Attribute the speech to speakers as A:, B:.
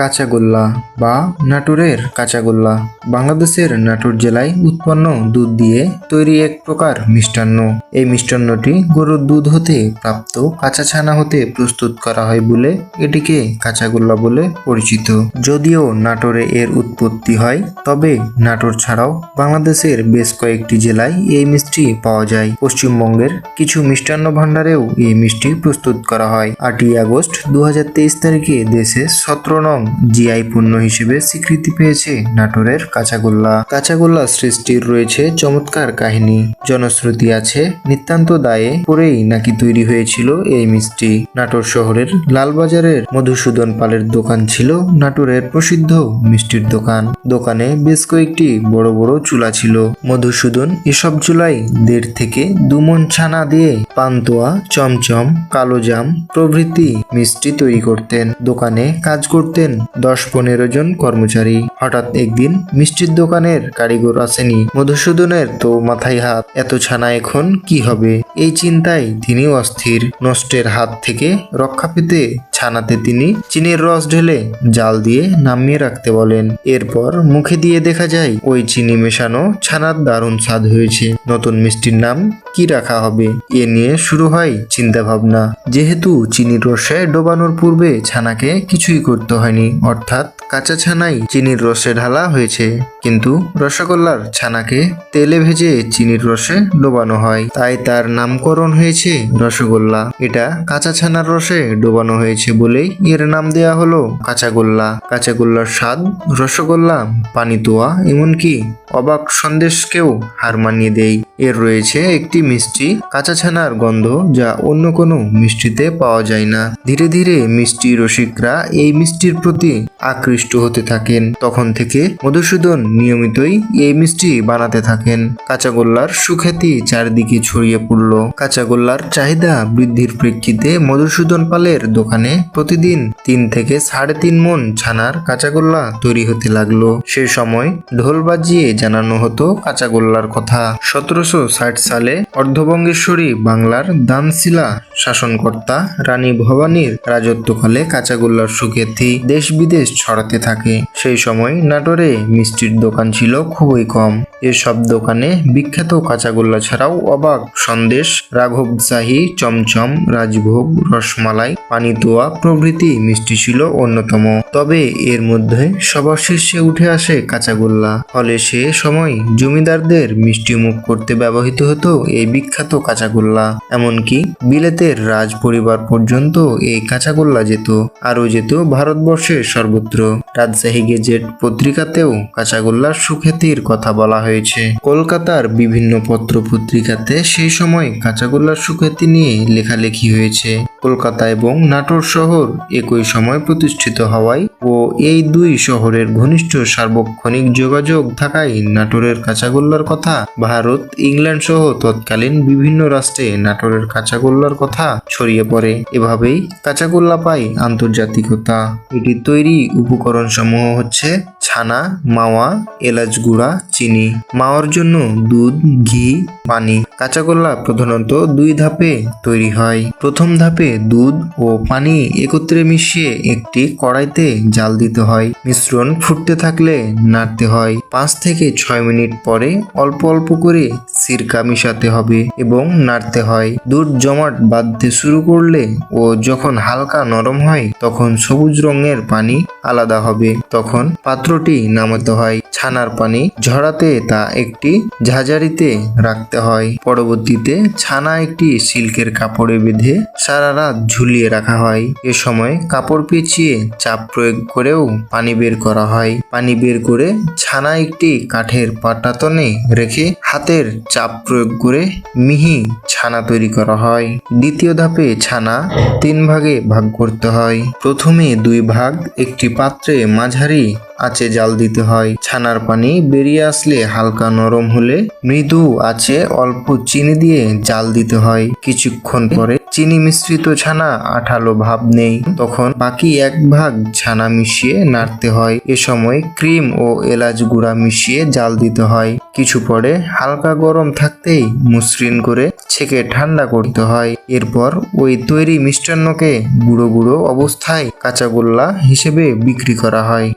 A: কাঁচাগোল্লা বা নাটোরের কাঁচাগোল্লা বাংলাদেশের নাটোর জেলায় উৎপন্ন দুধ দিয়ে তৈরি এক প্রকার মিষ্টান্ন। এই মিষ্টান্নটি গরুর দুধ হতে প্রাপ্ত কাঁচা ছানা হতে প্রস্তুত করা হয় বলে এটিকে কাঁচাগোল্লা বলে পরিচিত। যদিও নাটোরে এর উৎপত্তি হয়, তবে নাটোর ছাড়াও বাংলাদেশের বেশ কয়েকটি জেলায় এই মিষ্টি পাওয়া যায়। পশ্চিমবঙ্গের কিছু মিষ্টান্ন ভাণ্ডারেও এই মিষ্টি প্রস্তুত করা হয়। আটই আগস্ট দু হাজার তেইশ তারিখে দেশে সতেরো নং জিআই পণ্য হিসেবে স্বীকৃতি পেয়েছে নাটোরের কাঁচাগোল্লা। কাঁচাগোল্লা সৃষ্টির রয়েছে চমৎকার কাহিনী। জনশ্রুতি আছে, নিতান্ত দায়ে পরেই নাকি তৈরি হয়েছিল এই মিষ্টি। নাটোর শহরের লালবাজারের মধুসূদন পালের দোকান ছিল নাটোরের প্রসিদ্ধ মিষ্টির দোকান। দোকানে বেশ কয়েকটি বড় বড় চুলা ছিল। মধুসূদন এসব চুলাই দেড় থেকে দুমন ছানা দিয়ে পান্তুয়া, চমচম কালোজাম প্রভৃতি মিষ্টি তৈরি করতেন। দোকানে কাজ করতেন দশ পনেরো জন কর্মচারী। হঠাৎ একদিন মিষ্টির দোকানের কারিগর আসেনি। মধুসূদনের তো মাথায় হাত। এত ছানা এখন কি হবে? এই চিন্তায় তিনি অস্থির। নষ্টের হাত থেকে রক্ষা পেতে ছানাতে তিনি চিনির রস ঢেলে জাল দিয়ে নামিয়ে রাখতে বলেন। এরপর মুখে দিয়ে দেখা যায়, ওই চিনি মেশানো ছানার দারুণ স্বাদ হয়েছে। নতুন মিষ্টির নাম কি রাখা হবে? এ নিয়ে শুরু হয় চিন্তা ভাবনা যেহেতু চিনির রসে ডোবানোর পূর্বে ছানাকে কিছুই করতে হয়নি, অর্থাৎ কাঁচা ছানাই চিনির রসে ঢালা হয়েছে। কিন্তু রসগোল্লার ছানাকে তেলে ভেজে চিনির রসে ডোবানো হয়। তাই তার নামকরণ হয়েছে রসগোল্লা। এটা কাঁচা ছানার রসে ডোবানো হয়েছে বলেই এর নাম দেয়া হলো কাঁচাগোল্লা। কাঁচাগোল্লার স্বাদ রসগোল্লা, পানিতোয়া এমনকি অবাক সন্দেশকেও হার মানিয়ে দেয়। এর রয়েছে একটি মিষ্টি কাঁচা ছানার গন্ধ যা অন্য কোনো মিষ্টিতে পাওয়া যায় না। ধীরে ধীরে মিষ্টি রসিকরা এই মিষ্টির প্রতি আকৃষ্ট হতে থাকেন। তখন থেকে মধুসূদন নিয়মিতই এই মিষ্টি বানাতে থাকেন। কাঁচাগোল্লার সুখ্যাতি চারদিকে ছড়িয়ে পড়ল। কাঁচাগোল্লার চাহিদা বৃদ্ধির প্রেক্ষিতে মধুসূদন পালের দোকানে প্রতিদিন তিন থেকে সাড়ে তিন মন ছানার কাঁচাগোল্লা তৈরি হতে লাগল। সে সময় ঢোল বাজিয়ে জানানো হতো কাঁচাগোল্লার কথা। সতেরোশো ষাট সালে অর্ধবঙ্গেশ্বরী বাংলার দানশিলা শাসনকর্তা রানী ভবানীর রাজত্বকালে কাঁচাগোল্লার সুখ্যাতি দেশ বিদেশ ছড়াতে থাকে। সেই সময় নাটোরে মিষ্টির দোকান ছিল খুবই কম। এসব দোকানে বিখ্যাত কাঁচাগোল্লা ছাড়াও অবাক সন্দেশ, রাঘব শাহী, চমচম, রাজভোগ, রসমালাই, পানিতোয়া প্রভৃতি মিষ্টি ছিল অন্যতম। তবে এর মধ্যে সবার শীর্ষে উঠে আসে কাঁচাগোল্লা। ফলে সে সময় জমিদারদের মিষ্টি মুখ করতে ব্যবহৃত হতো এই বিখ্যাত কাঁচাগোল্লা। এমনকি বিলেতের রাজ পরিবার পর্যন্ত এই কাঁচাগোল্লা যেত, আরও যেত ভারতবর্ষের সর্বত্র। রাজশাহী গেজেট পত্রিকাতেও কাঁচাগোল্লার সুখ্যাতির কথা বলা হয়েছে। কলকাতার বিভিন্ন পত্র পত্রিকাতে সেই সময় কাঁচাগোল্লার সুখ্যাতি নিয়ে লেখালেখি হয়েছে। কলকাতা এবং নাটোর শহর একই সময় প্রতিষ্ঠিত হওয়ায় ও এই দুই শহরের ঘনিষ্ঠ সার্বক্ষণিক যোগাযোগ থাকায় নাটোরের কাঁচাগোল্লার কথা, ভারত, ইংল্যান্ড সহ তৎকালীন বিভিন্ন রাষ্ট্রে নাটোরের কাঁচাগোল্লার কথা ছড়িয়ে পড়ে। এভাবেই কাঁচাগোল্লা পায় আন্তর্জাতিকতা। এটি তৈরি উপকরণ সমূহ হচ্ছে ছানা, মাওয়া, এলাচ গুঁড়া, চিনি। মাওয়ার জন্য দুধ, ঘি, পানি। কাঁচাগোল্লা প্রধানত দুই ধাপে তৈরি হয়। প্রথম ধাপে দুধ ও পানি একত্রে মিশিয়ে একটি কড়াইতে জাল দিতে হয়। মিশ্রণ ফুটতে থাকলে নাড়তে হয়। পাঁচ থেকে ছয় মিনিট পরে অল্প অল্প করে সিরকা মিশাতে হবে এবং নাড়তে হয়। দুধ জমাট বাঁধতে শুরু করলে ও যখন হালকা নরম হয়, তখন সবুজ রঙের পানি আলাদা হবে। তখন পাত্রটি নামাতে হয়। ছানার পানি ঝরাতে তা একটি ঝাঁঝারিতে রাখতে হয়। পরবর্তীতে ছানা একটি সিল্কের কাপড়ে বেঁধে সারা রাত ঝুলিয়ে রাখা হয়। এ সময় কাপড় পেঁচিয়ে চাপ প্রয়োগ করেও পানি বের করা হয়। পানি বের করে ছানা একটি কাঠের পাটাতনে রেখে হাতের চাপ প্রয়োগ করে মিহি ছানা তৈরি করা হয়। দ্বিতীয় ধাপে ছানা তিন ভাগে ভাগ করতে হয়। প্রথমে দুই ভাগ, একটি পাত্রে মাঝারি আছে জাল দিতে হয়। ছানার পানি বেরিয়ে আসলে হালকা নরম হলে মৃদু আছে অল্প চিনি দিয়ে জাল দিতে হয়। কিছুক্ষণ পরে চিনি মিশ্রিত ছানা, আঠালো ভাব নেই। তখন বাকি এক ভাগ ছানা মিশিয়ে নাড়তে হয়। এ সময় ক্রিম ও এলাচ গুঁড়া মিশিয়ে জাল দিতে হয়। কিছু পরে হালকা গরম থাকতেই মসৃণ করে ছেঁকে ঠান্ডা করতে হয়। এরপর ওই তৈরি মিষ্টান্নকে গুঁড়ো গুঁড়ো অবস্থায় কাঁচাগোল্লা হিসেবে বিক্রি করা হয়।